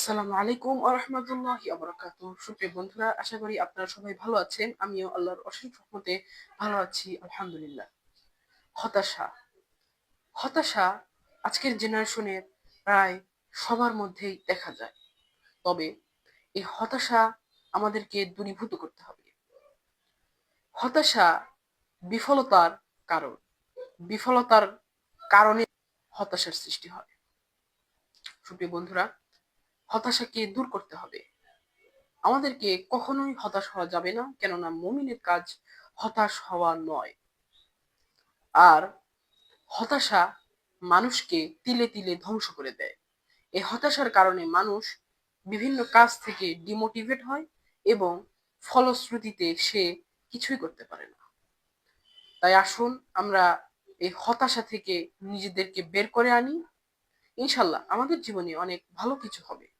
আসসালামু আলাইকুম আরহামতুল্লাহি আবরাকাত সুপ্রিয় বন্ধুরা, আশা করি আপনারা সবাই ভালো আছেন। আমিও আল্লাহর অশেষ রহমতে ভালো আছি, আলহামদুলিল্লাহ। হতাশা। হতাশা আজকের জেনারেশনের প্রায় সবার মধ্যেই দেখা যায়। তবে এই হতাশা আমাদেরকে দূরীভূত করতে হবে। হতাশা বিফলতার কারণ। বিফলতার কারণে হতাশার সৃষ্টি হয়। সুপ্রিয় বন্ধুরা হতাশাকে দূর করতে হবে। আমাদেরকে কখনোই হতাশ হওয়া যাবে না, কেননা মমিনের কাজ হতাশ হওয়া নয়। আর হতাশা মানুষকে তিলে তিলে ধ্বংস করে দেয়। এই হতাশার কারণে মানুষ বিভিন্ন কাজ থেকে ডিমোটিভেট হয় এবং ফলশ্রুতিতে সে কিছুই করতে পারে না। তাই আসুন, আমরা এই হতাশা থেকে নিজেদেরকে বের করে আনি। ইনশাল্লাহ আমাদের জীবনে অনেক ভালো কিছু হবে।